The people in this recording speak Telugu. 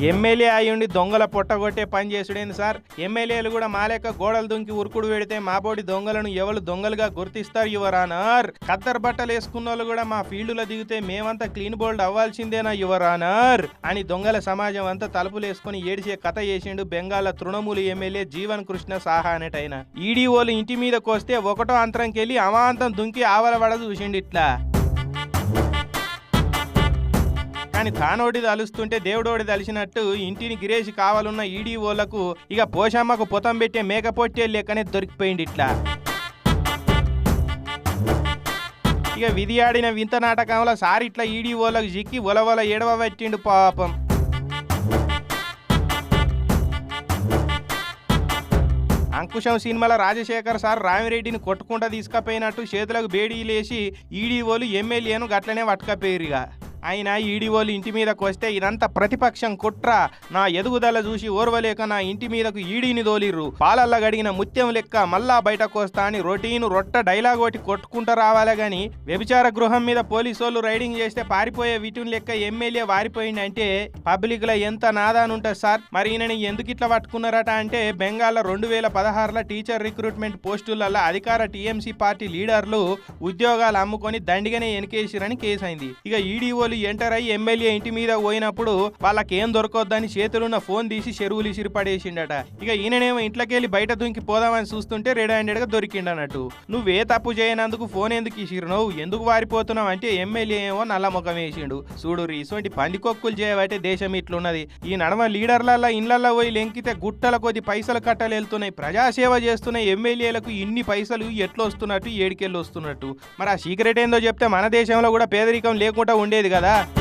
ఎమ్మెల్యే అయ్యుండి దొంగల పొట్టగొట్టే పని చేసుడేంది సార్? ఎమ్మెల్యేలు కూడా మాలేక గోడలు దుంకి ఉరుకుడు పెడితే మాబోడి దొంగలను ఎవరు దొంగలుగా గుర్తిస్తారు యువరానర్ కద్దరు బట్టలు వేసుకున్న వాళ్ళు కూడా మా ఫీల్డ్లో దిగితే మేమంతా క్లీన్ బోల్డ్ అవ్వాల్సిందేనా యువరానర్ అని దొంగల సమాజం అంతా తలుపులు వేసుకుని ఏడిచే కథ చేసిండు బెంగాల్ తృణమూలు ఎమ్మెల్యే జీవన్ కృష్ణ సాహా అనేటైన. ఈడీఓలు ఇంటి మీదకి వస్తే ఒకటో అంతరంకెళ్ళి అమాంతం దుంకి ఆవలవడ చూసిండు ఇట్లా కానీ తానోడి తలుస్తుంటే దేవుడోడి తలిసినట్టు ఇంటిని గిరేసి కావాలన్న ఈడీఓలకు ఇక పోషమ్మకు పొతం పెట్టే మేకపోట్టే లెక్కనే దొరికిపోయింది ఇట్లా. ఇక విధి ఆడిన వింత నాటకంలో సారి ఇట్లా ఈడీఓలకు జిక్కి ఒలవల ఎడవ పెట్టిండు పాపం. అంకుశం సినిమాలో రాజశేఖర్ సార్ రామిరెడ్డిని కొట్టుకుంటా తీసుకపోయినట్టు చేతులకు బేడీలేసి ఈడీఓలు ఎమ్మెల్యేను గట్లనే పట్టుకపోయిరుగా ఆయన ఈడీఓలు ఇంటి మీదకు వస్తే ఇదంతా ప్రతిపక్షం కుట్ర. నా ఎదుగుదల చూసి ఓర్వలేక నా ఇంటి మీదకు ఈడీని దోలిర్రు. పాలల్ల గడిగిన ముత్యం లెక్క మళ్ళా బయటకు వస్తా అని రొటీన్ రొట్ట డైలాగ్ ఒకటి కొట్టుకుంటూ రావాలే గాని వ్యభిచార గృహం మీద పోలీసోళ్ళు రైడింగ్ చేస్తే పారిపోయే వీటిని లెక్క ఎమ్మెల్యే వారిపోయిందంటే పబ్లిక్లో ఎంత నాదానుంటుంది సార్? మరి ఈయనని ఎందుకు ఇట్లా పట్టుకున్నారట అంటే బెంగాల్లో రెండు వేల పదహారులో టీచర్ రిక్రూట్మెంట్ పోస్టులలో అధికార టీఎంసీ పార్టీ లీడర్లు ఉద్యోగాలు అమ్ముకొని దండిగానే ఎనికేసిరని కేసు అయింది ఇక ఈడీఓలు ఎంటర్ అయ్యి ఎమ్మెల్యే ఇంటి మీద పోయినప్పుడు వాళ్ళకి ఏం దొరకొద్దని చేతులున్న ఫోన్ తీసి చెరువులు ఇసిరి పడేసిండట. ఇక ఈయననేమో ఇంట్లోకెళ్ళి బయట దుంకి పోదామని చూస్తుంటే రెడ్ హ్యాండెడ్గా దొరికిండన్నట్టు. నువ్వే తప్పు చేయనందుకు ఫోన్ ఎందుకు ఇసిరినవు ఎందుకు వారిపోతున్నావు అంటే ఎమ్మెల్యే ఏమో నల్ల ముఖం వేసిండు. చూడు ఇటువంటి పందికొక్కులు చేయబట్టే దేశం ఇట్లున్నది. ఈ నడమ లీడర్లల్లా ఇండ్లల్లో పోయి లెంకితే గుట్టల కొద్ది పైసలు కట్టలు వెళ్తున్నాయి ప్రజాసేవ చేస్తున్న ఎమ్మెల్యేలకు ఇన్ని పైసలు ఎట్లొస్తున్నట్టు ఏడికెళ్ళి వస్తున్నట్టు మరి ఆ సీక్రెట్ ఏందో చెప్తే మన దేశంలో కూడా పేదరికం లేకుండా ఉండేది కదా. กันนะ